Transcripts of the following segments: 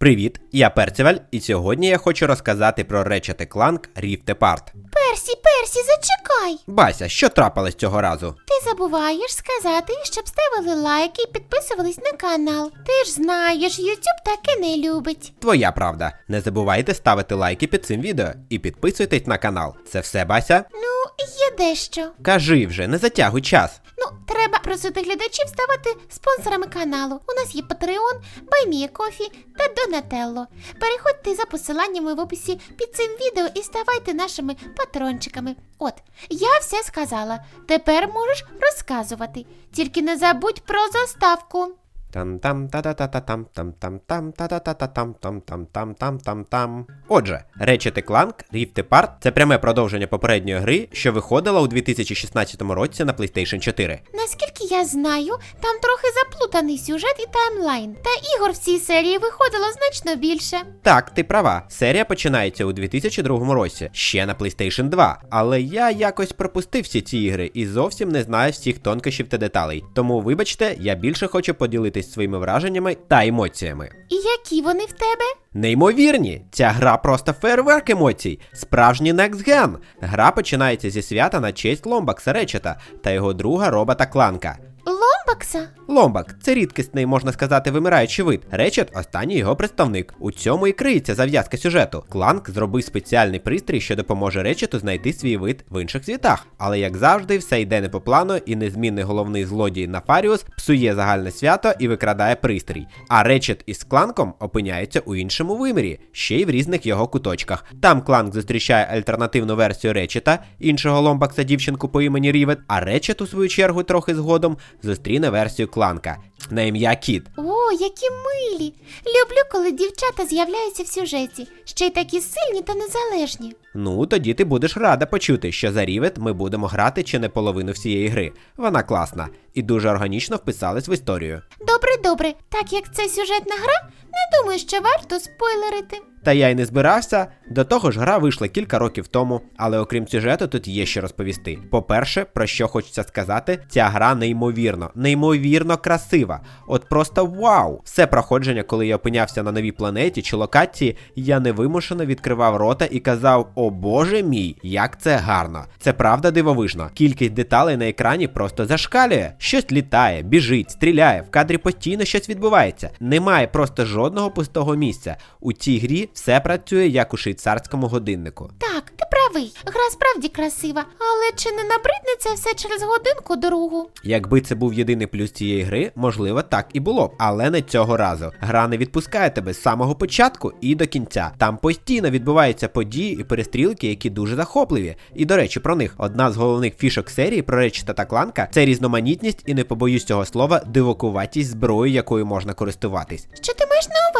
Привіт, я Перцеваль, і сьогодні я хочу розказати про Ratchet Clank Rift Apart. Персі, Персі, зачекай! Бася, що трапилось цього разу? Ти забуваєш сказати, щоб ставили лайки і підписувались на канал. Ти ж знаєш, YouTube таке не любить. Твоя правда. Не забувайте ставити лайки під цим відео і підписуйтесь на канал. Це все, Бася? Ну, є дещо. Кажи вже, не затягуй час. Ну, треба просити глядачів ставати спонсорами каналу. У нас є Patreon, Баймієкофі та Донателло. Переходьте за посиланнями в описі під цим відео і ставайте нашими патрончиками. От, я все сказала. Тепер можеш розказувати. Тільки не забудь про заставку. Там там та та та та там там там там та та та та там там там там там там там Отже, Ratchet Clank Rift Apart – це пряме продовження попередньої гри, що виходила у 2016 році на PlayStation 4. Наскільки я знаю, там трохи заплутаний сюжет і таймлайн. Та ігор в цій серії виходило значно більше. Так, ти права. Серія починається у 2002 році, ще на PlayStation 2. Але я якось пропустив всі ці ігри і зовсім не знаю всіх тонкощів та деталей. Тому, вибачте, я більше хочу поділитись своїми враженнями та емоціями. І які вони в тебе? Неймовірні! Ця гра просто фейерверк емоцій. Справжній Next Gen. Гра починається зі свята на честь Ломбакса Речета та його друга робота Кланка. Ломбакса? Ломбак це рідкісний, можна сказати, вимираючий вид. Речет останній його представник. У цьому і криється зав'язка сюжету. Кланк зробив спеціальний пристрій, що допоможе Речету знайти свій вид в інших світах. Але як завжди, все йде не по плану, і незмінний головний злодій Нафаріус псує загальне свято і викрадає пристрій. А Речет із Кланком опиняються у іншому вимірі, ще й в різних його куточках. Там Кланк зустрічає альтернативну версію Речета, іншого Ломбакса дівчинку по імені Рівет, а Речет, у свою чергу, трохи згодом зустріне версію Кланка на ім'я Кіт. О, які милі! Люблю, коли дівчата з'являються в сюжеті, ще й такі сильні та незалежні. Ну, тоді ти будеш рада почути, що за Рівет ми будемо грати чи не половину всієї гри. Вона класна і дуже органічно вписалась в історію. Добре, добре, так як це сюжетна гра, не думаю, що варто спойлерити. Та я й не збирався. До того ж, гра вийшла кілька років тому, але окрім сюжету, тут є що розповісти. По-перше, про що хочеться сказати, ця гра неймовірно, неймовірно красива. От просто вау! Все проходження, коли я опинявся на новій планеті чи локації, я невимушено відкривав рота і казав: О боже мій, як це гарно! Це правда дивовижно. Кількість деталей на екрані просто зашкалює. Щось літає, біжить, стріляє, в кадрі постійно щось відбувається. Немає просто жодного пустого місця. У цій грі все працює як у швейцарському годиннику. Так, ти правий, гра справді красива, але чи не набридне це все через годинку другу? Якби це був єдиний плюс цієї гри, можливо, так і було б, але не цього разу. Гра не відпускає тебе з самого початку і до кінця. Там постійно відбуваються події і перестрілки, які дуже захопливі. І до речі, про них одна з головних фішок серії про та Кланка це різноманітність і не побоюсь цього слова, дивакуватість зброї, якою можна користуватись. Що ти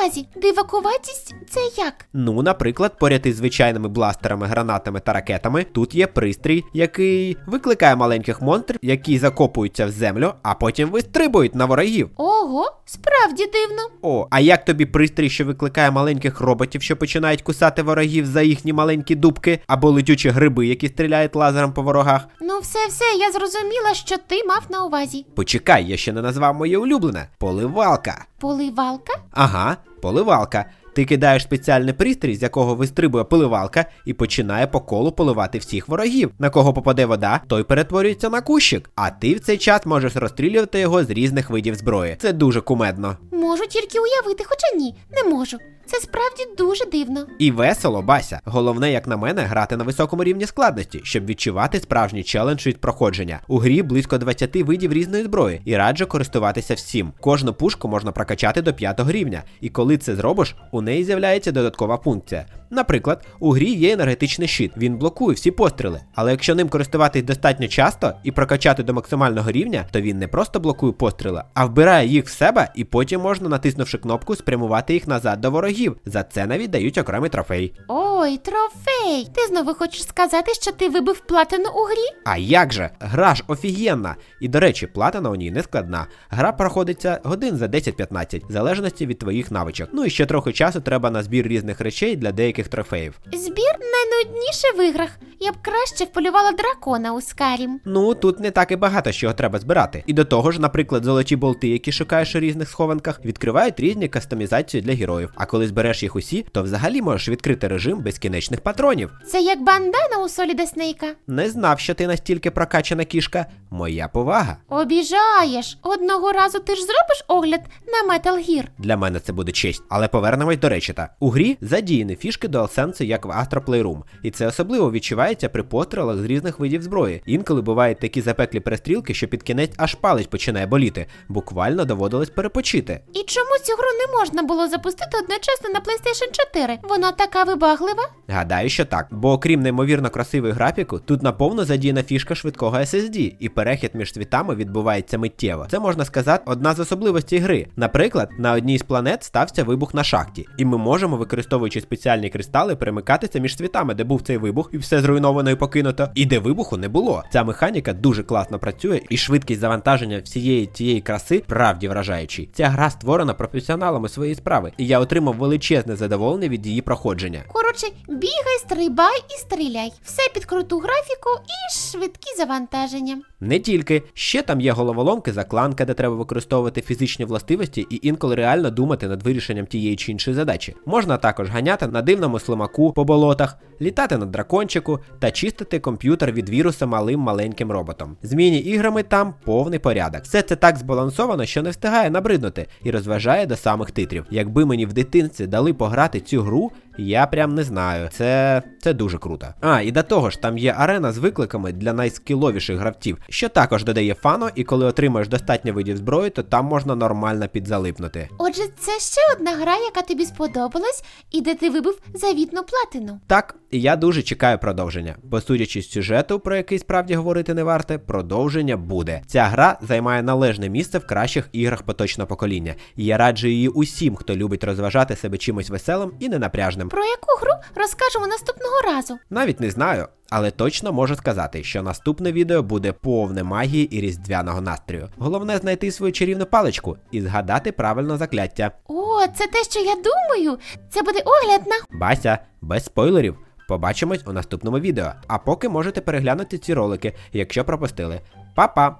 увазі? Дивакуватість це як? Ну, наприклад, поряд із звичайними бластерами, гранатами та ракетами, тут є пристрій, який викликає маленьких монстрів, які закопуються в землю, а потім вистрибують на ворогів. Ого, справді дивно. О, а як тобі пристрій, що викликає маленьких роботів, що починають кусати ворогів за їхні маленькі дубки, або летючі гриби, які стріляють лазером по ворогах? Ну, все, все, я зрозуміла, що ти мав на увазі. Почекай, я ще не назвав моє улюблене поливалка. Поливалка? Ага, поливалка. Ти кидаєш спеціальний пристрій, з якого вистрибує поливалка, і починає по колу поливати всіх ворогів. На кого попаде вода, той перетворюється на кущик. А ти в цей час можеш розстрілювати його з різних видів зброї. Це дуже кумедно. Можу тільки уявити, хоча ні, не можу. Це справді дуже дивно. І весело, Бася. Головне, як на мене, грати на високому рівні складності, щоб відчувати справжній челендж від проходження. У грі близько 20 видів різної зброї, і раджу користуватися всім. Кожну пушку можна прокачати до 5 рівня, і коли це зробиш, у неї з'являється додаткова функція. Наприклад, у грі є енергетичний щит, він блокує всі постріли. Але якщо ним користуватись достатньо часто і прокачати до максимального рівня, то він не просто блокує постріли, а вбирає їх в себе, і потім можна, натиснувши кнопку, спрямувати їх назад до ворогів. За це навіть дають окремий трофей. Ой, трофей! Ти знову хочеш сказати, що ти вибив платину у грі? А як же? Гра ж офігенна! І до речі, платина у ній не складна. Гра проходиться годин за 10-15, в залежності від твоїх навичок. Ну і ще трохи часу треба на збір різних речей для деяких деяких трофеїв. Збір найнудніше в іграх. Я б краще вполювала дракона у Скарім. Ну, тут не так і багато що треба збирати. І до того ж, наприклад, золоті болти, які шукаєш у різних схованках, відкривають різні кастомізації для героїв. А коли збереш їх усі, то взагалі можеш відкрити режим безкінечних патронів. Це як бандана у Соліда Снейка. Не знав, що ти настільки прокачана кішка. Моя повага. Обіжаєш. Одного разу ти ж зробиш огляд на Metal Gear. Для мене це буде честь. Але повернемось до речі та у грі задіяні фішки DualSense, як в Astro Playroom. І це особливо відчувається при пострілах з різних видів зброї. Інколи бувають такі запеклі перестрілки, що під кінець аж палець починає боліти. Буквально доводилось перепочити. І чому цю гру не можна було запустити одночасно на PlayStation 4? Вона така вибаглива. Гадаю, що так. Бо окрім неймовірно красивої графіку, тут наповно задіяна фішка швидкого SSD, і перехід між світами відбувається миттєво. Це можна сказати одна з особливостей гри. Наприклад, на одній з планет стався вибух на шахті, і ми можемо, використовуючи спеціальні кристали, перемикатися між світами, де був цей вибух, і все зруйновано і покинуто, і де вибуху не було. Ця механіка дуже класно працює, і швидкість завантаження всієї цієї краси правді вражаючий. Ця гра створена професіоналами своєї справи, і я отримав величезне задоволення від її проходження. Коротше, бігай, стрибай і стріляй. Все під круту графіку і швидкі завантаження. Не тільки ще там є головоломки, закланка, де треба використовувати фізичні властивості і інколи реально думати над вирішенням тієї чи іншої задачі. Можна також ганяти на дивному слимаку по болотах, літати на дракончику та чистити комп'ютер від віруса малим маленьким роботом. З міні-іграми там повний порядок. Все це так збалансовано, що не встигає набриднути і розважає до самих титрів. Якби мені в дитинстві дали пограти цю гру, я прям не знаю. Це це дуже круто. А, і до того ж, там є арена з викликами для найскіловіших гравців, що також додає фану, і коли отримаєш достатньо видів зброї, то там можна нормально підзалипнути. Отже, це ще одна гра, яка тобі сподобалась, і де ти вибив завітну платину. Так, і я дуже чекаю продовження. Бо судячи з сюжету, про який справді говорити не варте, продовження буде. Ця гра займає належне місце в кращих іграх поточного покоління. І я раджу її усім, хто любить розважати себе чимось веселим і ненапряжним. Про яку гру розкажемо наступного разу. Навіть не знаю, але точно можу сказати, що наступне відео буде повне магії і різдвяного настрою. Головне знайти свою чарівну паличку і згадати правильно закляття. О, це те, що я думаю. Це буде огляд на. Бася, без спойлерів. Побачимось у наступному відео. А поки можете переглянути ці ролики, якщо пропустили. Па-па!